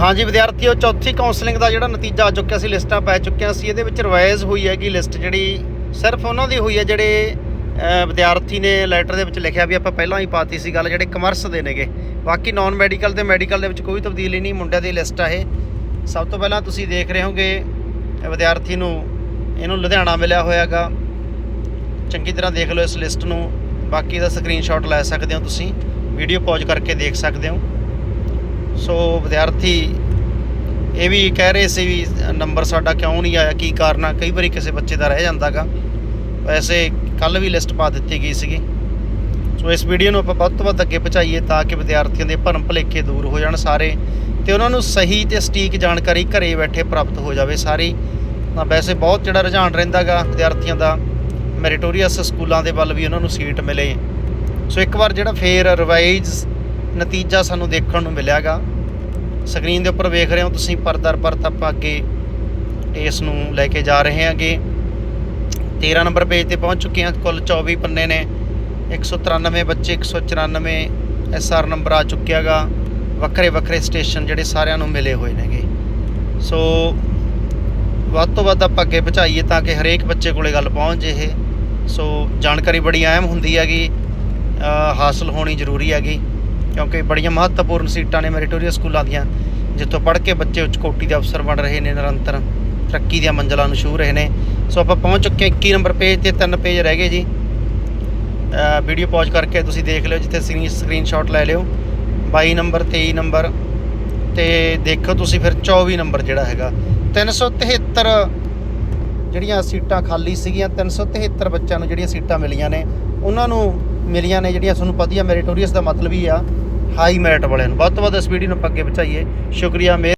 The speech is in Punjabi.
ਹਾਂਜੀ, ਵਿਦਿਆਰਥੀਓ, ਚੌਥੀ ਕਾਉਂਸਲਿੰਗ ਦਾ ਜਿਹੜਾ ਨਤੀਜਾ ਆ ਚੁੱਕਿਆ ਸੀ, ਲਿਸਟਾਂ ਪੈ ਚੁੱਕੀਆਂ ਸੀ। ਇਹਦੇ ਵਿੱਚ ਰਿਵਾਈਜ਼ ਹੋਈ ਹੈਗੀ ਲਿਸਟ ਜਿਹੜੀ ਸਿਰਫ ਉਹਨਾਂ ਦੀ ਹੋਈ ਹੈ, ਜਿਹੜੇ ਵਿਦਿਆਰਥੀ ਨੇ ਲੈਟਰ ਦੇ ਵਿੱਚ ਲਿਖਿਆ ਵੀ ਆਪਾਂ ਪਹਿਲਾਂ ਹੀ ਪਾਤੀ ਸੀ ਗੱਲ, ਜਿਹੜੇ ਕਮਰਸ ਦੇ ਨੇਗੇ। ਬਾਕੀ ਨਾਨ ਮੈਡੀਕਲ ਤੇ ਮੈਡੀਕਲ ਦੇ ਵਿੱਚ ਕੋਈ ਤਬਦੀਲੀ ਨਹੀਂ, ਮੁੰਡਿਆਂ ਦੀ ਲਿਸਟ ਆ ਇਹ। ਸਭ ਤੋਂ ਪਹਿਲਾਂ ਤੁਸੀਂ ਦੇਖ ਰਹੇ ਹੋਗੇ, ਵਿਦਿਆਰਥੀ ਨੂੰ, ਇਹਨੂੰ ਲੁਧਿਆਣਾ ਮਿਲਿਆ ਹੋਇਆਗਾ। ਚੰਗੀ ਤਰ੍ਹਾਂ ਦੇਖ ਲਓ ਇਸ ਲਿਸਟ ਨੂੰ। ਬਾਕੀ ਦਾ ਸਕਰੀਨਸ਼ਾਟ ਲੈ ਸਕਦੇ ਹੋ ਤੁਸੀਂ। ਵੀਡੀਓ ਪੌਜ਼ ਕਰਕੇ ਦੇਖ ਸਕਦੇ ਹੋ। ਸੋ ਵਿਦਿਆਰਥੀ ਇਹ ਵੀ ਕਹਿ ਰਹੇ ਸੀ ਵੀ ਨੰਬਰ ਸਾਡਾ ਕਿਉਂ ਨਹੀਂ ਆਇਆ, ਕੀ ਕਾਰਨ ਆ? ਕਈ ਵਾਰੀ ਕਿਸੇ ਬੱਚੇ ਦਾ ਰਹਿ ਜਾਂਦਾਗਾ। ਵੈਸੇ ਕੱਲ ਵੀ ਲਿਸਟ ਪਾ ਦਿੱਤੀ ਗਈ ਸੀਗੀ। ਸੋ ਇਸ ਵੀਡੀਓ ਨੂੰ ਆਪਾਂ ਵੱਧ ਤੋਂ ਵੱਧ ਅੱਗੇ ਪਹੁੰਚਾਈਏ ਤਾਂ ਕਿ ਵਿਦਿਆਰਥੀਆਂ ਦੇ ਭਰਮ ਭੁਲੇਖੇ ਦੂਰ ਹੋ ਜਾਣ ਸਾਰੇ ਤੇ ਉਹਨਾਂ ਨੂੰ ਸਹੀ ਤੇ ਸਟੀਕ ਜਾਣਕਾਰੀ ਘਰੇ ਬੈਠੇ ਪ੍ਰਾਪਤ ਹੋ ਜਾਵੇ ਸਾਰੀ। ਤਾਂ ਵੈਸੇ ਬਹੁਤ ਜਿਹੜਾ ਰੁਝਾਨ ਰਹਿੰਦਾਗਾ ਵਿਦਿਆਰਥੀਆਂ ਦਾ, ਮੈਰੀਟੋਰੀਅਸ ਸਕੂਲਾਂ ਦੇ ਵੱਲ ਵੀ ਉਹਨਾਂ ਨੂੰ ਸੀਟ ਮਿਲੇ। ਸੋ ਇੱਕ ਵਾਰ ਜਿਹੜਾ ਫੇਰ ਰਿਵਾਈਜ਼ ਨਤੀਜਾ ਸਾਨੂੰ ਦੇਖਣ ਨੂੰ ਮਿਲਿਆਗਾ। ਸਕਰੀਨ ਦੇ ਉੱਪਰ ਵੇਖ ਰਹੇ ਹੋ ਤੁਸੀਂ ਪਰਦਰ ਪਰਤ ਆਪਾਂ ਅੱਗੇ ਇਸ ਨੂੰ ਲੈ ਕੇ ਜਾ ਰਹੇ ਹਾਂਗੇ। 13 ਨੰਬਰ ਪੇਜ ਤੇ ਪਹੁੰਚ ਚੁੱਕੇ ਹਾਂ, ਕੁੱਲ 24 ਪੰਨੇ ਨੇ। 193 ਬੱਚੇ 194 ਐਸਆਰ ਨੰਬਰ ਆ ਚੁੱਕਿਆਗਾ। ਵੱਖਰੇ ਵੱਖਰੇ ਸਟੇਸ਼ਨ ਜਿਹੜੇ ਸਾਰਿਆਂ ਨੂੰ ਮਿਲੇ ਹੋਏ ਨੇਗੇ। ਸੋ ਵੱਧ ਤੋਂ ਵੱਧ ਆਪਾਂ ਅੱਗੇ ਪਹੁੰਚਾਈਏ ਤਾਂ ਕਿ ਹਰੇਕ ਬੱਚੇ ਕੋਲੇ ਗੱਲ ਪਹੁੰਚ ਜੇ ਇਹ ਸੋ ਜਾਣਕਾਰੀ ਬੜੀ ਅਹਿਮ ਹੁੰਦੀ ਹੈਗੀ ਹਾਸਲ ਹੋਣੀ ਜ਼ਰੂਰੀ ਹੈਗੀ। ਕਿਉਂਕਿ ਬੜੀਆਂ ਮਹੱਤਵਪੂਰਨ ਸੀਟਾਂ ਨੇ ਮੈਰੀਟੋਰੀਅਸ ਸਕੂਲਾਂ ਦੀਆਂ, ਜਿੱਥੋਂ ਪੜ੍ਹ ਕੇ ਬੱਚੇ ਉੱਚ ਕੋਟੀ ਦੇ ਅਫਸਰ ਬਣ ਰਹੇ ਨੇ, ਨਿਰੰਤਰ ਤਰੱਕੀ ਦੀਆਂ ਮੰਜ਼ਲਾਂ ਨੂੰ ਛੂਹ ਰਹੇ ਨੇ। ਸੋ ਆਪਾਂ ਪਹੁੰਚ ਚੁੱਕੇ ਹਾਂ 21 ਨੰਬਰ ਪੇਜ ਤੇ, ਤਿੰਨ ਪੇਜ ਰਹਿ ਗਏ ਜੀ। ਵੀਡੀਓ ਪੌਜ਼ ਕਰਕੇ ਤੁਸੀਂ ਦੇਖ ਲਿਓ, ਜਿੱਥੇ ਸਕਰੀਨ ਸਕਰੀਨਸ਼ਾਟ ਲੈ ਲਿਓ। 22 ਨੰਬਰ 23 ਨੰਬਰ ਤੇ ਦੇਖੋ ਤੁਸੀਂ ਫਿਰ 24 ਨੰਬਰ ਜਿਹੜਾ ਹੈਗਾ। 373 ਜਿਹੜੀਆਂ ਸੀਟਾਂ ਖਾਲੀ ਸੀਗੀਆਂ 373 ਬੱਚਿਆਂ ਨੂੰ ਜਿਹੜੀਆਂ ਸੀਟਾਂ ਮਿਲੀਆਂ ਨੇ, ਉਹਨਾਂ ਨੂੰ ਮਿਲੀਆਂ ਨੇ ਜਿਹੜੀਆਂ ਤੁਹਾਨੂੰ ਪਤਾ ਹੀ ਆ, ਮੈਰੀਟੋਰੀਅਸ ਦਾ ਮਤਲਬ ਹੀ ਆ ਹਾਈ ਮੈਰਿਟ ਵਾਲਿਆਂ ਨੂੰ। ਵੱਧ ਤੋਂ ਵੱਧ ਇਸ ਵੀਡੀਓ ਨੂੰ ਆਪਾਂ ਅੱਗੇ ਪਹੁੰਚਾਈਏ। ਸ਼ੁਕਰੀਆ ਮੇਰ